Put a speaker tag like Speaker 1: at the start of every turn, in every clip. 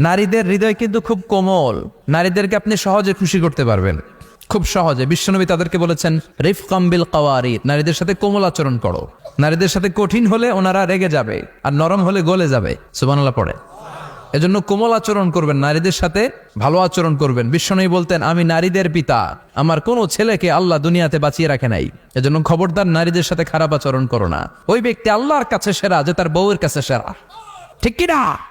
Speaker 1: নারীদের হৃদয় কিন্তু খুব কোমল। নারীদেরকে আপনি সহজে খুশি করতে পারবেন। খুব সহজে। বিশ্বনবী তাদেরকে বলেছেন রিফ কাম্বিল কাওয়ারি নারীদের সাথে কোমল আচরণ করো। নারীদের সাথে কঠিন হলে ওনারা রেগে যাবে, আর নরম হলে গলে যাবে। সুবানাল্লাহ পড়ে। এজন্য কোমল আচরণ করবেন, নারীদের সাথে ভালো আচরণ করবেন। বিশ্বনবী বলতেন, আমি নারীদের পিতা। আমার কোনো ছেলেকে আল্লাহ দুনিয়াতে বাঁচিয়ে রাখে নাই। এজন্য খবরদার নারীদের সাথে খারাপ আচরণ করো না। ওই ব্যক্তি আল্লাহর কাছে সেরা, যে তার বউয়ের কাছে সেরা। ঠিক কি না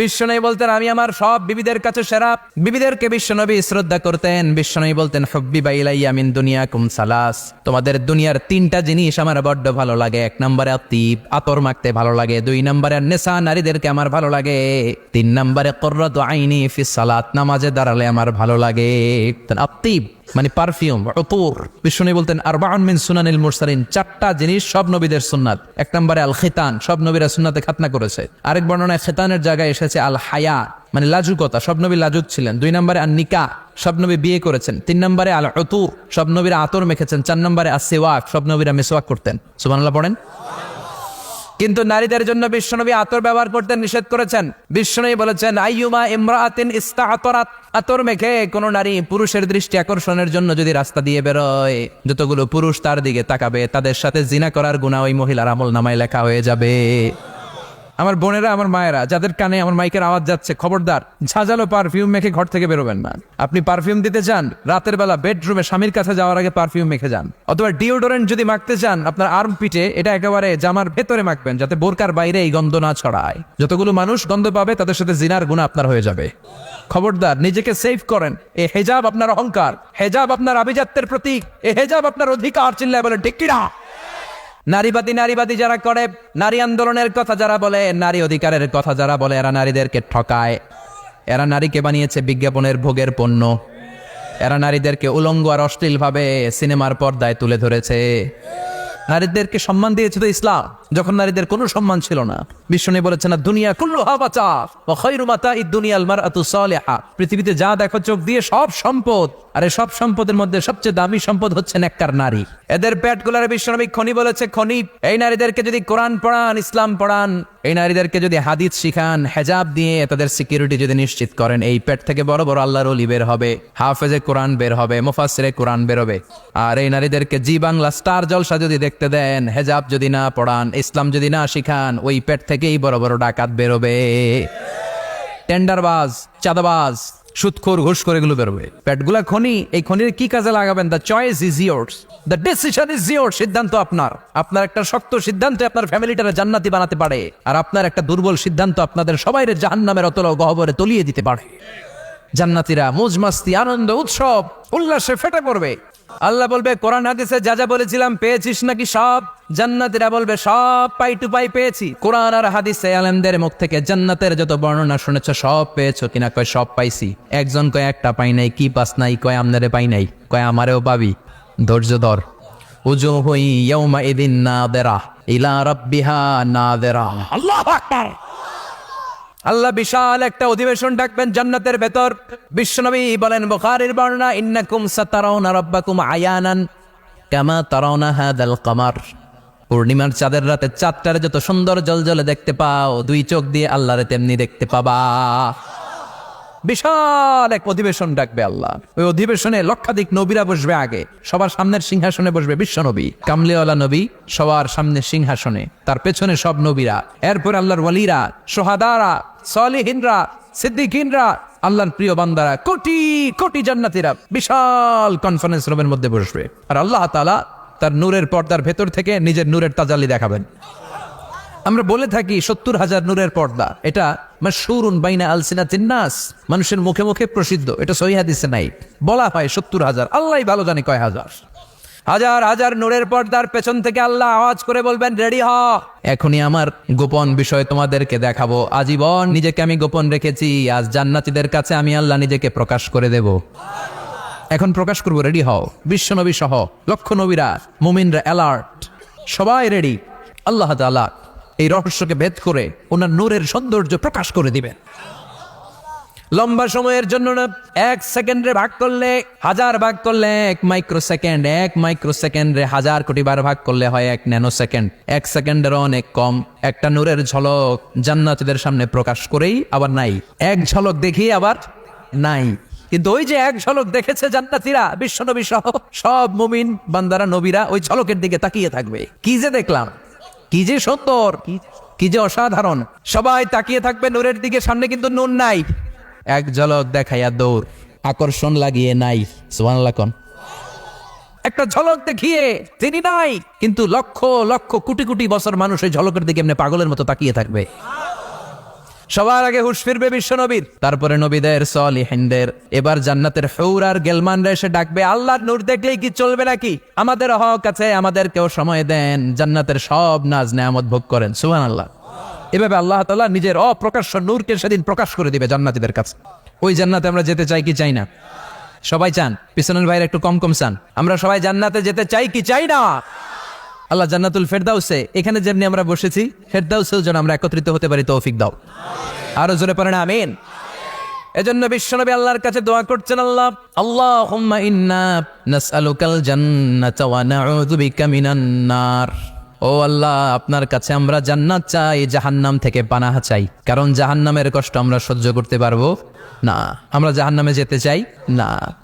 Speaker 1: বিশ্বনবী বলতেন, আমি আমার সব বিবিদের কাছে সেরা। বিবিদেরকে বিশ্বনবী শ্রদ্ধা করতেন। বিশ্বনবী বলতেন হব্বি বাইলাইয়া মিন দুনিয়া কুম সালাস। তোমাদের দুনিয়ার তিনটা জিনিস আমার বড্ড ভালো লাগে। এক নম্বরে আতিব, আতর মাখতে ভালো লাগে। দুই নম্বরে নেশা নারীদেরকে আমার ভালো লাগে। তিন নম্বরে কর্রত আইনি ফিস সালাত, নামাজে দাঁড়ালে আমার ভালো লাগে। আতিব মানে পারফিউম, অতুর। বিষ্ণু বলতেন আর মিন সুনানিল মুরসালিন চারটা জিনিস সব নবীদের সুন্নাত। এক নম্বরে আল খেতান সব নবীরা সুন্নাতে খাতনা করেছে। আরেক বর্ণনায় খেতানের জায়গায় এসেছে আল হায়া মানে লাজুকতা, সব নবী লাজুক ছিলেন। দুই নম্বরে আর নিকা সব নবী বিয়ে করেছেন। তিন নম্বরে আল অতুর সব নবীরা আতর মেখেছেন। চার নম্বরে আর সেওয়াক সব নবীরা মেসোয়াক করতেন। সুবহানাল্লাহ, পড়েন? কিন্তু নারীদের জন্য বিশ্বনবী আতর ব্যবহার করতে নিষেধ করেছেন। বিশ্বনবী বলেছেন, আইয়ুমা ইমরাতিন ইস্তা আতরাত আতর মেখে কোনো নারী পুরুষের দৃষ্টি আকর্ষণের জন্য যদি রাস্তা দিয়ে বেরোয়, যতগুলো পুরুষ তার দিকে তাকাবে, তাদের সাথে জিনা করার গুণা ওই মহিলার আমল নামায় লেখা হয়ে যাবে। আমার বোনেরা, আমার মায়েরা, যাদের কানে আমার মাইকের আওয়াজ যাচ্ছে, খবরদার, ঝাঁঝালো পারফিউম মেখে ঘর থেকে বেরোবেন না। আপনি পারফিউম দিতে চান, রাতের বেলা বেডরুমে স্বামীর কাছে যাওয়ার আগে পারফিউম মেখে যান। অথবা ডিওডোরেন্ট যদি মাখতে চান, আপনার আর্ম পিঠে এটা একেবারে জামার ভেতরে মাখবেন, যাতে বোরকার বাইরে এই গন্ধ না ছড়ায়। যতগুলো মানুষ গন্ধ পাবে, তাদের সাথে জিনার গুণা আপনার হয়ে যাবে। খবরদার, নিজেকে সেভ করেন, এ হেজাব আপনার অহংকার, হেজাব আপনার আভিজাত্যের প্রতীক, এ হেজাব আপনার অধিকার, চিল্লায় বলে ঠিক নারীবাদী নারীবাদী যারা করে, নারী আন্দোলনের কথা যারা বলে, নারী অধিকারের কথা যারা বলে, এরা নারীদেরকে ঠকায়। এরা নারীকে বানিয়েছে বিজ্ঞাপনের ভোগের পণ্য। এরা নারীদেরকে উলঙ্গ আর অশ্লীলভাবে সিনেমার পর্দায় তুলে ধরেছে। নারীদেরকে সম্মান দিয়েছে তো ইসলাম, যখন নারীদের কোনো সম্মান ছিল না। বিষ্ণু বলেছে না দুনিয়া কুল্লু হাবাচা ও খৈরুমাতা ই দুনিয়াল মার আতু পৃথিবীতে যা দেখো, চোখ দিয়ে সব সম্পদ। আর সব সম্পদের মধ্যে সবচেয়ে দামি সম্পদ হচ্ছে নেককার নারী। এদের পেটগুলার বিশ্বনবী খনি বলেছে, খনি, এই নারীদেরকে যদি কোরআন পড়ান, ইসলাম পড়ান, এই নারীদেরকে যদি হাদিস শিখান, হেজাব দিয়ে তাদের সিকিউরিটি যদি নিশ্চিত করেন, এই পেট থেকে বড় বড় আল্লাহর অলি বের হবে, হাফেজে কোরআন বের হবে মুফাসিরে কোরআন বের হবে। আর এই নারীদেরকে জি বাংলা স্টার জলসা যদি দেখতে দেন, হেজাব যদি না পড়ান, ইসলাম যদি না শিখান, ওই পেট থেকেই বড় বড় ডাকাত বেরোবে। টেন্ডারবাজ, চাঁদাবাজ সুৎখোর ঘোষ করে এগুলো বেরোবে। প্যাটগুলা খনি, এই খনির কি কাজে লাগাবেন? The choice is yours the decision is your সিদ্ধান্ত আপনার। আপনার একটা শক্ত সিদ্ধান্ত আপনার ফ্যামিলিটারে জান্নাতি বানাতে পারে। আর আপনার একটা দুর্বল সিদ্ধান্ত আপনাদের সবাই জাহান্নামের অতল গহবরে তলিয়ে দিতে পারে। জান্নাতিরা মোজমাস্তি, আনন্দ, উৎসব, উল্লাসে ফেটে পড়বে। আল্লাহ বলবে, কোরআন, হাদিসে যা যা বলেছিলাম পেয়েছিস নাকি সব? জান্নাতিরা বলবে, সব পাই টু পাই পেয়েছি। কোরআন আর হাদিসে আলেমদের মুখ থেকে জান্নাতের যত বর্ণনা শুনেছ, সব পেয়েছ কিনা কয়, সব পাইছি। একজন কয়, একটা পাই নাই, কি পাস নাই, কয় আমনারে পাই নাই, কয়, আমারেও পাবি। ধৈর্য ধর। উজু হই ইয়ৌমা ইদিন না দেরা ইলা রব্বিহা না দেরা আল্লাহ আকবার। আল্লাহ বিশাল একটা অধিবেশন ডাকবেন জান্নাতের ভেতর। বিশ্বনবী বলেন, বুখারীর বর্ণনা, ইন্নাকুম সাতারাউনা রাব্বাকুম আয়ানান কামা তারাউনা হাদাল কামার। পূর্ণিমার চাঁদের রাতে চাঁদটারে যত সুন্দর জল জলে দেখতে পাও, দুই চোখ দিয়ে আল্লাহরে তেমনি দেখতে পাবা। বিশাল এক অধিবেশন ডাকবে আল্লাহ। ওই অধিবেশনে লক্ষাধিক নবীরা বসবে আগে, সবার সামনের সিংহাসনে বসবে বিশ্ব নবী। কামলিওয়ালা নবী সবার সামনে সিংহাসনে, তার পেছনে সব নবীরা। এরপর আল্লাহর ওয়ালিরা, সোহাদারা, সলিহিনরা, সিদ্দিকিনরা, আল্লাহর প্রিয় বান্দারা, কোটি কোটি জান্নাতিরা বিশাল কনফারেন্স রুমের মধ্যে বসবে। আর আল্লাহ তালা তার নূরের পর্দার ভেতর থেকে নিজের নূরের তাজালি দেখাবেন। আমরা বলে থাকি সত্তর হাজার নূরের পর্দা। এটা মাশহুরুন বাইনা আলসিনা তিন্নাস মানুষের মুখে মুখে প্রসিদ্ধ। এটা সহি হাদিসে নাই। বলা হয় সত্তর হাজার। আল্লাহ ভালো জানে কয় হাজার। হাজার হাজার নূরের পর্দার পেছন থেকে আল্লাহ আওয়াজ করে বলবেন, রেডি হ। এখনই আমার গোপন বিষয় তোমাদেরকে দেখাবো। আজীবন নিজেকে আমি গোপন রেখেছি। আজ জান্নাতীদের কাছে আমি আল্লাহ নিজেকে প্রকাশ করে দেব। এখন প্রকাশ করব, রেডি হও। বিশ্বনবী সহ লক্ষ নবীরা, মুমিনরা অ্যালার্ট সবাই রেডি আল্লাহ তাআলা এই রহস্যকে ভেদ করে ওনার নূরের সৌন্দর্য প্রকাশ করে দিবেন। লম্বা সময়ের জন্য না, এক সেকেন্ডে ভাগ করলে হাজার ভাগ করলে এক মাইক্রো সেকেন্ড এক মাইক্রো সেকেন্ডে হাজার কোটি বার ভাগ করলে হয় এক ন্যানো সেকেন্ড এক সেকেন্ডের অনেক কম। একটা নূরের ঝলক জান্নাতীদের সামনে প্রকাশ করেই আবার নাই। এক ঝলক দেখি আবার নাই। কিন্তু ওই যে এক ঝলক দেখেছে জান্নাতীরা, বিশ্বনবী সহ সব মুমিন বান্দারা, নবীরা, ওই ঝলকের দিকে তাকিয়ে থাকবে। কি যে দেখলাম। কি যে সত্তর কি যে অসাধারণ। সবাই তাকিয়ে থাকবে নূরের দিকে সামনে কিন্তু নুন নাই। এক ঝলক দেখাইয়া দৌড় আকর্ষণ লাগিয়ে নাই সোহান একটা ঝলক দেখিয়ে তিনি নাই কিন্তু লক্ষ লক্ষ কোটি কোটি বছর মানুষ ওই ঝলকের দিকে এমনি পাগলের মতো তাকিয়ে থাকবে। সবার আগে হুশ ফিরবে বিশ্ব নবীর। তারপরে নবীদের সলিহিনদের। এবার জান্নাতের হৌর আর গেলমানরা এসে ডাকবে, আল্লাহর নূর দেখলেই কি চলবে নাকি? আমাদের হক আছে, আমাদেরকেও সময় দেন। জান্নাতের সব নাজ নেয়ামত ভোগ করেন। সুহান আল্লাহ এভাবে আল্লাহ তালা নিজের অপ্রকাশ্য নূরকে সেদিন প্রকাশ করে দিবে জান্নাতীদের কাছে। ওই জান্নাতে আমরা যেতে চাই কি চাই না? সবাই চান? পিছনের ভাইয়ের একটু কম কম চান। আমরা সবাই জান্নাতে যেতে চাই কি চাই না? আল্লাহ জান্নাতুল ফেরদাউসে এখানে যেমনি আমরা বসেছি, ফেরদাউসেও যেন আমরা একত্রিত হতে পারি তৌফিক দাও। আরও জোরে পড়েন, আমিন। এজন্য বিশ্বনবী আল্লাহর কাছে দোয়া করছেন, আল্লাহ, আল্লাহুম্মা ইন্না নাসআলুকাল জান্নাতা ওয়া নাউযু বিকা মিনান নার। ও আল্লাহ, আপনার কাছে আমরা জান্নাত চাই, জাহান্নাম থেকে পানাহা চাই। কারণ জাহান্নামের কষ্ট আমরা সহ্য করতে পারব না। আমরা জাহান্নামে যেতে চাই না।